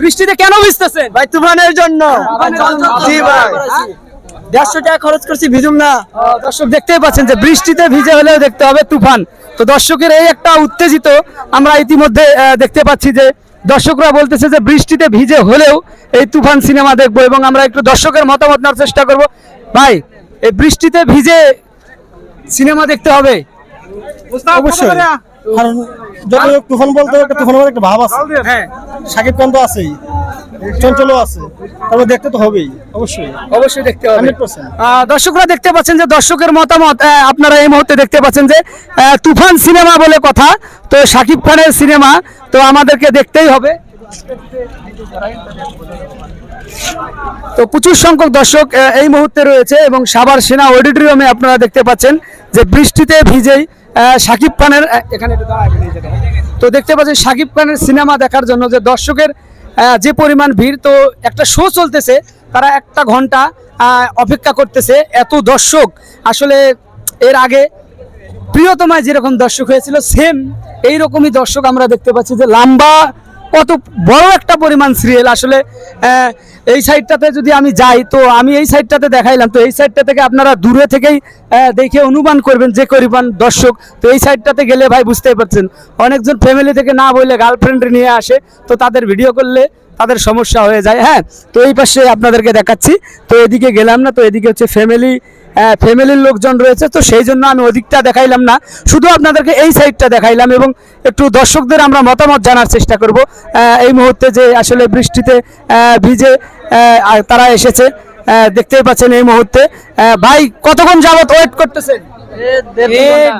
বৃষ্টিতে কেন ভিজতেছেন ভাই তুফানের জন্য। জি ভাই। দেড়শো টাকা খরচ করছি ভিজুম না। দর্শক দেখতেই পাচ্ছেন যে বৃষ্টিতে ভিজে হলেও দেখতে হবে তুফান। তো দর্শকের এই একটা উত্তেজিত আমরা ইতিমধ্যে দেখতে পাচ্ছি যে দর্শকরা বলতেছে যে বৃষ্টিতে ভিজে হলেও এই তুফান সিনেমা দেখব এবং আমরা একটু দর্শকের মতামত নেওয়ার চেষ্টা করব। ভাই এই বৃষ্টিতে ভিজে সিনেমা দেখতে হবে। অবশ্যই। কারণ যত তুফান বলতে একটা তুফানের একটা ভাব আছে। হ্যাঁ সাকিব খান তো আছেই চঞ্চলও আছে। তবে দেখতে তো হবেই অবশ্যই। অবশ্যই দেখতে হবে। 100% আহ, দর্শকরা দেখতে পাচ্ছেন যে দর্শকের মতামত আপনারা এই মুহূর্তে দেখতে পাচ্ছেন যে তুফান সিনেমা বলে কথা তো সাকিব খানের সিনেমা তো আমাদেরকে দেখতেই হবে। তো প্রচুর সংখ্যক দর্শক এই মুহূর্তে রয়েছে এবং সাবার সেনা অডিটোরিয়ামে আপনারা দেখতে পাচ্ছেন যে বৃষ্টিতে ভিজেই শাকিব খানের এখানে। তো দেখতে পাচ্ছেন শাকিব খানের সিনেমা দেখার জন্য যে দর্শকের যে পরিমাণ ভিড়, তো একটা শো চলতেছে, তারা একটা ঘণ্টা অপেক্ষা করতেছে এত দর্শক আসলে এর আগে প্রিয়তমায় যেরকম দর্শক হয়েছিল সেম এই রকমই দর্শক আমরা দেখতে পাচ্ছি যে লম্বা কত বড় একটা পরিমাণ সিরিয়াল আসলে এই সাইডটাতে যদি আমি যাই, তো আমি এই সাইডটাতে দেখাইলাম, তো এই সাইডটা থেকে আপনারা দূরে থেকেই দেখে অনুমান করবেন যে করিবান দর্শক। তো এই সাইডটাতে গেলে ভাই বুঝতেই পারছেন, অনেকজন ফ্যামিলি থেকে না বললে গার্লফ্রেন্ড নিয়ে আসে, তো তাদের ভিডিও করলে তাদের সমস্যা হয়ে যায়। হ্যাঁ তো এই পাশে আপনাদেরকে দেখাচ্ছি। তো এদিকে গেলাম না তো এদিকে হচ্ছে ফ্যামিলি ফ্যামিলির লোকজন রয়েছে তো সেই জন্য আমি ওদিকটা দেখাইলাম না। শুধু আপনাদেরকে এই সাইডটা দেখাইলাম এবং একটু দর্শকদের আমরা মতামত জানার চেষ্টা করব। এই মুহূর্তে যে আসলে বৃষ্টিতে ভিজে তারা এসেছে দেখতেই পাচ্ছেন এই মুহূর্তে। ভাই কতক্ষণ যাবত ওয়েট করতেছেন?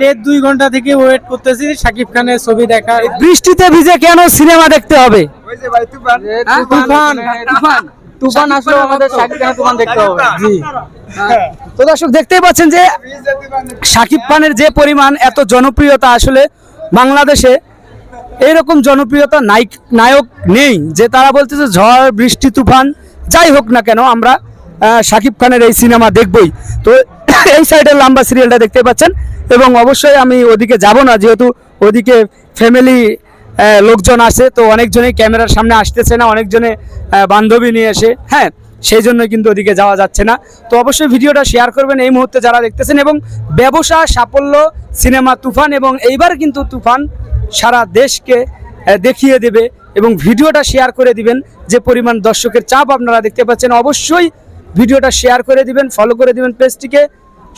দেড় দুই ঘণ্টা। থেকে ওয়েট করতেছি। সাকিব খানের ছবি দেখা। বৃষ্টিতে ভিজে কেন সিনেমা দেখতে হবে? হ্যাঁ? তুফান তুফান তুফান আসলে আমাদের সাকিব খানের তুফান দেখতে হবে। জি। তো দর্শক দেখতেই পাচ্ছেন যে শাকিব খানের যে পরিমাণ এত জনপ্রিয়তা আসলে বাংলাদেশে এইরকম জনপ্রিয়তা নায়ক নায়ক নেই যে তারা বলতেছে ঝড় বৃষ্টি তুফান যাই হোক না কেন আমরা শাকিব খানের এই সিনেমা দেখবই। তো এই সাইডের লম্বা সিরিয়ালটা দেখতে পাচ্ছেন এবং অবশ্যই আমি ওদিকে যাব না যেহেতু ওদিকে ফ্যামিলি লোকজন আসে, তো অনেকজনেই ক্যামেরার সামনে আসতেছে না, অনেকজনে বান্ধবী নিয়ে এসে। হ্যাঁ সেই জন্য কিন্তু ওদিকে যাওয়া যাচ্ছে না। তো অবশ্যই ভিডিওটা শেয়ার করবেন এই মুহূর্তে যারা দেখতেছেন এবং ব্যবসা, সাফল্য, সিনেমা, তুফান এবং এইবার কিন্তু তুফান সারা দেশকে দেখিয়ে দেবে এবং ভিডিওটা শেয়ার করে দিবেন। যে পরিমাণ দর্শকের চাপ আপনারা দেখতে পাচ্ছেন, অবশ্যই ভিডিওটা শেয়ার করে দিবেন ফলো করে দিবেন পেজটিকে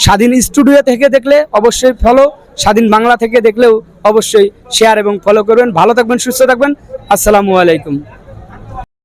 স্বাধীন স্টুডিও থেকে দেখলে অবশ্যই ফলো স্বাধীন বাংলা থেকে দেখলেও অবশ্যই শেয়ার এবং ফলো করবেন। ভালো থাকবেন, সুস্থ থাকবেন। আসসালামু আলাইকুম।